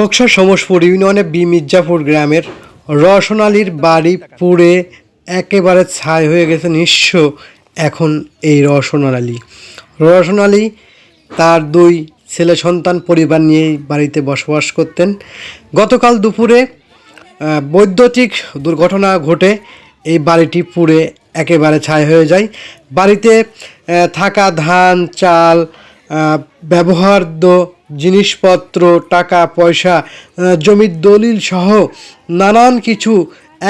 খোকসা সমসপুর ইউনিয়নে বি মির্জাপুর গ্রামের রসন আলীর বাড়ি পুড়ে একেবারে ছাই হয়ে গেছে নিঃস্ব এখন এই রসন আলী রসন আলী তার দুই ছেলে সন্তান পরিবার নিয়েই বাড়িতে বসবাস করতেন। গতকাল দুপুরে বৈদ্যুতিক দুর্ঘটনা ঘটে, এই বাড়িটি পুড়ে একেবারে ছাই হয়ে যায়। বাড়িতে থাকা ধান, চাল ব্যবহার্য জিনিসপত্র, টাকা, পয়সা জমির দলিল সহ নানান কিছু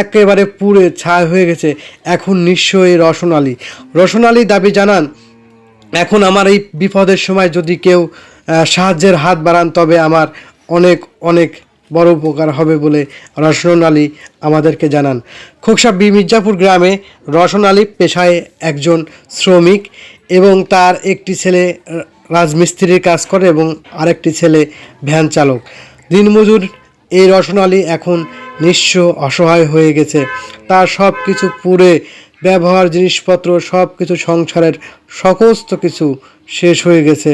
একেবারে পুড়ে ছাই হয়ে গেছে। এখন নিশ্চয়ই রসন আলী। রসন আলী দাবি জানান, এখন আমার এই বিপদের সময় যদি কেউ সাহায্যের হাত বাড়ান, তবে আমার অনেক অনেক বড় উপকার হবে বলে রসন আলী আমাদেরকে জানান। খোকসা বি মির্জাপুর গ্রামে রসন আলী পেশায় একজন শ্রমিক এবং তার একটি ছেলে রাজমিস্ত্রির কাজ করে এবং আরেকটি ছেলে ভ্যান চালক। দিনমজুর এই রসন আলী এখন নিঃস্ব অসহায় হয়ে গেছে। তার সব কিছু পুড়ে, ব্যবহার, জিনিসপত্র সব কিছু সংসারের সমস্ত কিছু শেষ হয়ে গেছে।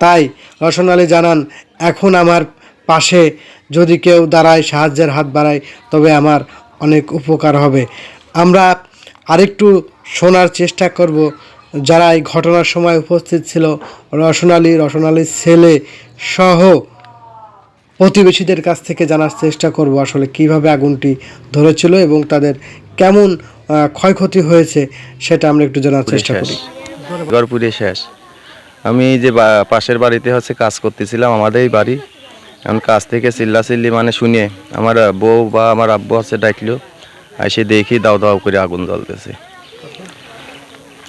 তাই রসন আলী জানান, এখন আমার পাশে যদি কেউ দাঁড়ায়, সাহায্যের হাত বাড়ায়, তবে আমার অনেক উপকার হবে। আমরা আরেকটু শোনার চেষ্টা করব। যারা এই ঘটনার সময় উপস্থিত ছিল রসন আলী রসন আলীর ছেলে সহ প্রতিবেশীদের কাছ থেকে জানার চেষ্টা করব আসলে কীভাবে আগুনটি ধরেছিল এবং তাদের কেমন ক্ষয়ক্ষতি হয়েছে সেটা আমরা একটু জানার চেষ্টা করি। গড়পুরে শেষ। আমি যে পাশের বাড়িতে হচ্ছে কাজ করতেছিলাম আমাদেরই বাড়ি। এখন কাজ থেকে চিল্লা চিল্লি মানে শুনে আমার বউ বা আমার আব্বু হচ্ছে ডাকলো এসে দেখি দাও দাও করে আগুন জ্বলতেছে।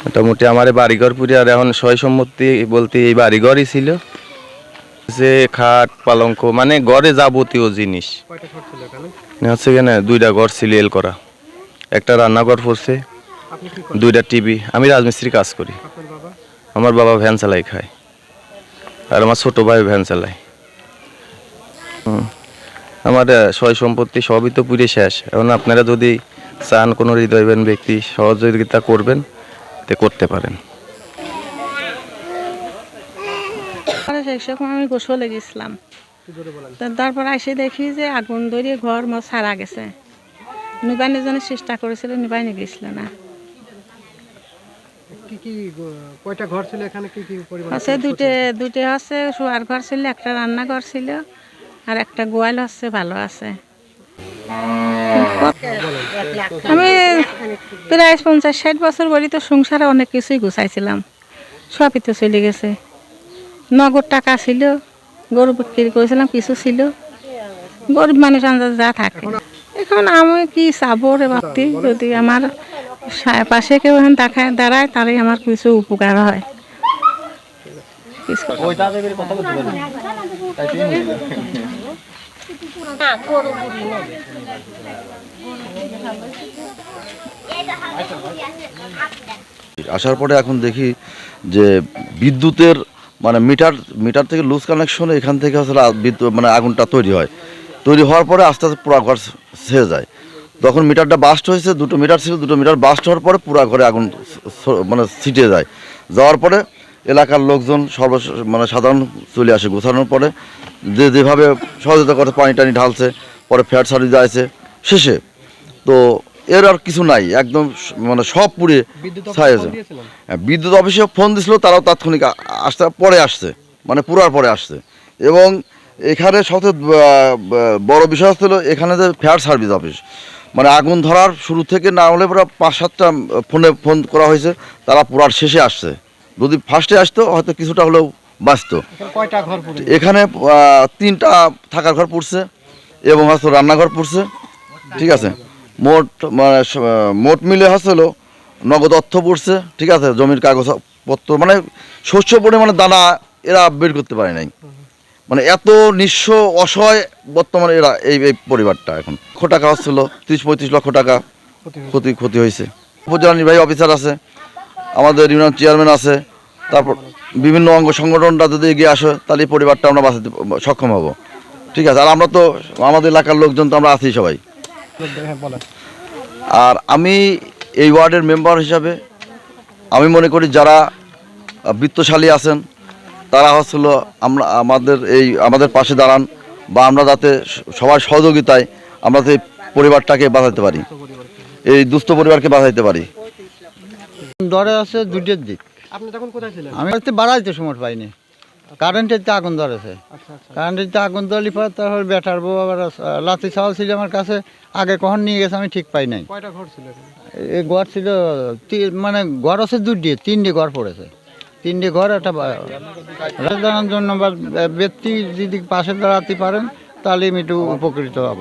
মোটামুটি আমার বাড়িঘর পুরে আর এখন সয় সম্মতি বলতে এই বাড়িঘরই ছিল। যে খাট পালঙ্ক মানে ঘরে যাবতীয় জিনিস। হচ্ছে কেন দুইটা ঘর সিলিয়েল করা। একটা রান্নাঘর পড়ছে দুইটা টিভি। আমি রাজমিস্ত্রি কাজ করি। আমার বাবা ভ্যান চালাই খায়। আর আমার ছোট ভাই ভ্যান চালায়। হুম। আমার সয় সম্পত্তি সবই তো পুরে শেষ। এখন আপনারা যদি চান কোনো হৃদয়বান ব্যক্তি সহযোগিতা করবেন তে করতে পারেন। আমি গোসলে গেছিলাম। তারপর এসে দেখি যে আগুন ধরিয়ে ঘর মো সারা গেছে। নিবাইনের জন্য চেষ্টা করেছিল নিবাইনে গেছিল না। কি কি কয়টা ঘর ছিল এখানে? কি কি আছে দুইটে দুইটে আছে শোয়ার ঘর ছিল একটা রান্নাঘর ছিল আর একটা গোয়াল হচ্ছে ভালো আছে। আমি প্রায় পঞ্চাশ ষাট বছর বলি তো সংসারে অনেক কিছুই গুছাইছিলাম। সবই তো চলে গেছে। নগদ টাকা ছিল, গরু বিক্রি করেছিলাম, কিছু ছিল। গরিব মানুষ আন্দাজ যা থাকে। এখন আমি কি চাবো রে বাপ্তি? যদি আমার পাশে কেউ এখন দেখায় দাঁড়ায় তাহলে আমার কিছু উপকার হয়। কিছু আসার পরে এখন দেখি যে বিদ্যুতের মানে মিটার মিটার থেকে লুজ কানেকশন এখান থেকে আসলে বিদ্যুৎ মানে আগুনটা তৈরি হয়। তৈরি হওয়ার পরে আস্তে আস্তে পুরা ঘর ছেড়ে যায়। তখন মিটারটা বাস্ট হয়েছে, দুটো মিটার ছিল, দুটো মিটার বাস্ট হওয়ার পরে পুরা ঘরে আগুন মানে ছিটে যায়। যাওয়ার পরে এলাকার লোকজন সর্ব মানে সাধারণ চলে আসে গোছানোর পরে যে যেভাবে সহযোগিতা করতে পানি টানি ঢালছে পরে ফ্যাট সারি যাচ্ছে শেষে। তো এর আর কিছু নাই একদম মানে সব পুড়ে ছাই হ্যাঁ, বিদ্যুৎ অফিসে ফোন দিছিল তারাও তাৎক্ষণিক আসতে পরে আসছে মানে পুরার পরে আসছে। এবং এখানে সবচেয়ে বড় বিষয় হচ্ছিল এখানে যে ফায়ার সার্ভিস অফিস মানে আগুন ধরার শুরু থেকে না হলে পুরো পাঁচ সাতটা ফোনে ফোন করা হয়েছে তারা পুরার শেষে আসছে। যদি ফার্স্টে আসতো হয়তো কিছুটা হলেও বাঁচতো। এখানে তিনটা থাকার ঘর পড়ছে এবং হচ্ছে রান্নাঘর পড়ছে ঠিক আছে? মোট মানে মোট মিলে হচ্ছিল নগদ অর্থ পড়ছে ঠিক আছে? জমির কাগজপত্র মানে শস্য পরিমাণে দানা এরা বের করতে পারে নাই। মানে এত নিঃস্ব অসহায় বর্তমানে এরা এই এই পরিবারটা এখন। টাকা হচ্ছিল তিরিশ পঁয়ত্রিশ লক্ষ টাকা ক্ষতি ক্ষতি হয়েছে। উপজেলা নির্বাহী অফিসার আছে আমাদের ইউনিয়ন চেয়ারম্যান আছে, তারপর বিভিন্ন অঙ্গ সংগঠনটা যদি এগিয়ে আসে, তাহলে এই পরিবারটা আমরা বাঁচাতে সক্ষম হব। ঠিক আছে, আর আমরা তো, আমাদের এলাকার লোকজন তো আমরা আছি সবাই। আর আমি এই ওয়ার্ডের মেম্বার হিসাবে, আমি মনে করি যারা বৃত্তশালী আছেন, তারা হচ্ছিল আমরা, আমাদের এই, আমাদের পাশে দাঁড়ান, বা আমরা যাতে সবার সহযোগিতায় আমরা সেই পরিবারটাকে বাঁচাতে পারি। এই দুস্থ পরিবারকে বাঁচাইতে পারি। দরে আছে দুটোর দিক। আপনি তখন কোথায় ছিলেন? আমি হচ্ছে বাড়াইতে সময় পাইনি। কারেন্টের তো আগুন ধরেছে। আচ্ছা আচ্ছা। কারেন্টের তো আগুন ধরলি পর তারপর ব্যাটার বউ আবার লাঠি চাওয়াল ছিল আমার কাছে। আগে কখন নিয়ে গেছে আমি ঠিক পাই নাই। এই ঘর ছিল মানে ঘর আছে দুটি তিনটে ঘর পড়েছে। তিনটে ঘর একটা রাজধানের জন্য বা ব্যক্তি যদি পাশে দাঁড়াতে পারেন তাহলে আমি একটু উপকৃত হব।